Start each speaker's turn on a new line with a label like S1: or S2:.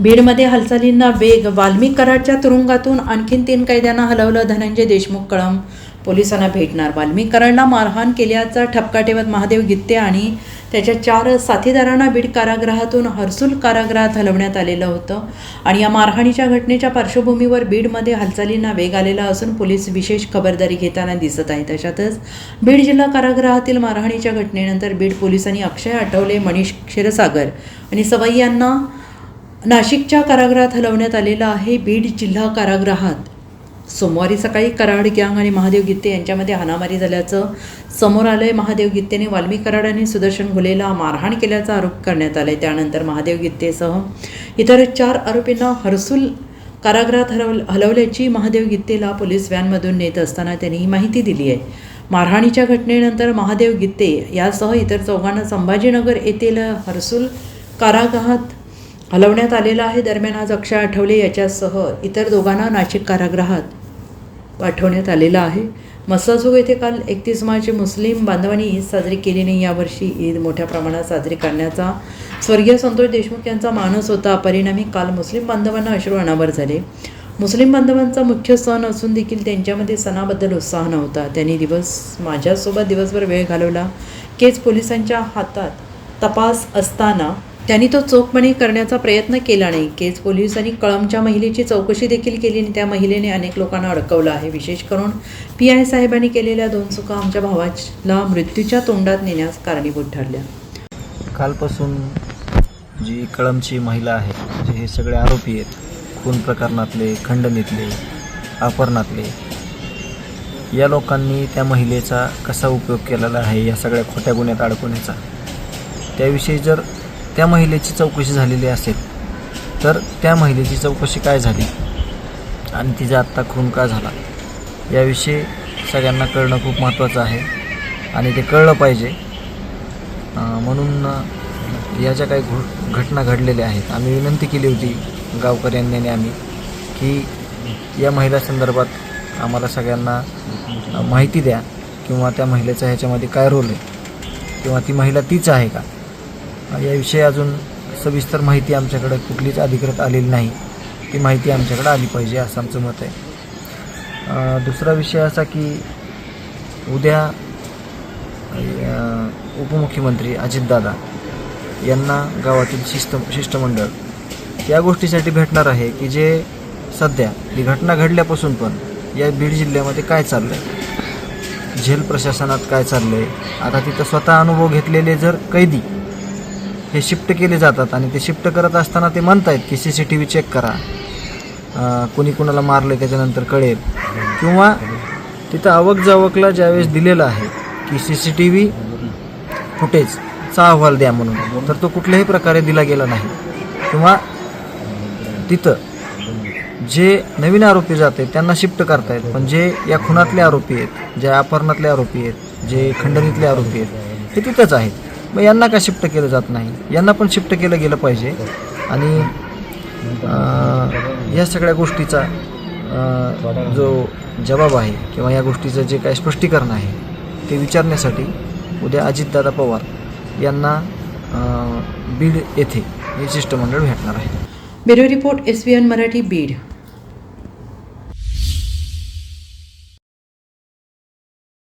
S1: बीडमध्ये हालचालींना वेग वाल्मिक कराडच्या तुरुंगातून आणखीन तीन कैद्यांना हलवलं धनंजय देशमुख कळम पोलिसांना भेटणार वाल्मिक कराडला मारहाण केल्याचा ठपका ठेवत महादेव गित्ते आणि त्याच्या चार साथीदारांना बीड कारागृहातून हर्सुल कारागृहात हलवण्यात आलेलं होतं. आणि या मारहाणीच्या घटनेच्या पार्श्वभूमीवर बीडमध्ये हालचालींना वेग आलेला असून पोलीस विशेष खबरदारी घेताना दिसत आहेत. तशातच बीड जिल्हा कारागृहातील मारहाणीच्या घटनेनंतर बीड पोलिसांनी अक्षय आठवले मनीष क्षीरसागर आणि सवई यांना नाशिकच्या कारागृहात हलवण्यात आलेलं आहे बीड जिल्हा कारागृहात. सोमवारी सकाळी कराड गँग आणि महादेव गित्ते यांच्यामध्ये हानामारी झाल्याचं समोर आलंय. महादेव गित्तेने वाल्मी कराड आणि सुदर्शन घुलेला मारहाण केल्याचा आरोप करण्यात आलाय. त्यानंतर महादेव गित्तेसह इतर चार आरोपींना हर्सुल कारागृहात हरव हलवल्याची महादेव गित्तेला पोलीस व्हॅनमधून नेत असताना त्यांनी ही माहिती दिली आहे. मारहाणीच्या घटनेनंतर महादेव गित्ते यासह इतर चौघांना संभाजीनगर येथील हर्सुल कारागृहात हलवण्यात आलेला आहे दरम्यान आज अक्षय आठवले याच्यासह इतर दोघांना नाशिक कारागृहात पाठवण्यात आलेला आहे. मसाजोग येथे काल एकतीस मार्च मुस्लिम बांधवांनी ईद साजरी केली नाही. यावर्षी ईद मोठ्या प्रमाणात साजरी करण्याचा स्वर्गीय संतोष देशमुख यांचा मानस होता. परिणामी काल मुस्लिम बांधवांना अश्रू अनावर झाले. मुस्लिम बांधवांचा मुख्य सण असून देखील त्यांच्यामध्ये सणाबद्दल उत्साह नव्हता. त्यांनी दिवस माझ्यासोबत दिवसभर वेळ घालवला. केच पोलिसांच्या हातात तपास असताना त्यांनी तो चोखपणे करण्याचा प्रयत्न केला नाही. केज पोलिसांनी कळमच्या महिलेची चौकशी देखील केली आणि त्या महिलेने अनेक लोकांना अडकवलं आहे. विशेष करून पी आय साहेबांनी केलेल्या दोन चुका आमच्या भावाला मृत्यूच्या तोंडात नेण्यास कारणीभूत ठरल्या.
S2: कालपासून जी कळमची महिला आहे जे हे सगळे आरोपी आहेत खून प्रकरणातले खंडणीतले अपहरणातले या लोकांनी त्या महिलेचा कसा उपयोग केलेला आहे या सगळ्या खोट्या गुन्ह्यात अडकवण्याचा? त्याविषयी जर त्या महिलेची चौकशी झालेली असेल तर त्या महिलेची चौकशी काय झाली? आणि तिचा आत्ता खून का झाला? याविषयी सगळ्यांना कळणं खूप महत्त्वाचं आहे आणि ते कळलं पाहिजे. म्हणून या ज्या काही घो घटना घडलेल्या आहेत आम्ही विनंती केली होती गावकऱ्यांनी आणि आम्ही की या महिला संदर्भात आम्हाला सगळ्यांना माहिती द्या किंवा त्या महिलेचा ह्याच्यामध्ये काय रोल आहे? किंवा ती महिला तीच आहे का? याविषयी अजून सविस्तर माहिती आमच्याकडे कुठलीच अधिकृत आलेली नाही. ती माहिती आमच्याकडे आली पाहिजे असं आमचं मत आहे. दुसरा विषय असा की उद्या उपमुख्यमंत्री अजितदादा यांना गावातील शिस्त शिष्टमंडळ या गोष्टीसाठी भेटणार आहे की जे सध्या ही घटना घडल्यापासून पण या बीड जिल्ह्यामध्ये काय चाललं आहे झेल प्रशासनात काय चाललं आहे आता तिथं स्वतः अनुभव घेतलेले जर कैदी हे शिफ्ट केले जातात आणि ते शिफ्ट करत असताना ते म्हणतायत की C C T V check करा. कुणी कोणी कोणाला मारलं त्याच्यानंतर कळेल. किंवा तिथं आवक जावकला ज्यावेळेस दिलेलं आहे की सी सी टी व्ही फुटेजचा अहवाल द्या म्हणून तर तो कुठल्याही प्रकारे दिला गेला नाही. किंवा तिथं जे नवीन आरोपी जाते त्यांना शिफ्ट करतायत पण जे या खुनातले आरोपी आहेत ज्या अपहरणातले आरोपी आहेत जे खंडणीतले आरोपी आहेत ते तिथंच आहेत. मग यांना का शिफ्ट केलं जात नाही? यांना पण शिफ्ट केलं गेलं पाहिजे. आणि या सगळ्या गोष्टीचा जो जबाब आहे किंवा या गोष्टीचं जे काय स्पष्टीकरण आहे ते विचारण्यासाठी उद्या अजितदादा पवार यांना बीड येथे हे शिष्टमंडळ भेटणार आहे.
S1: Bureau report S B N Marathi Beed.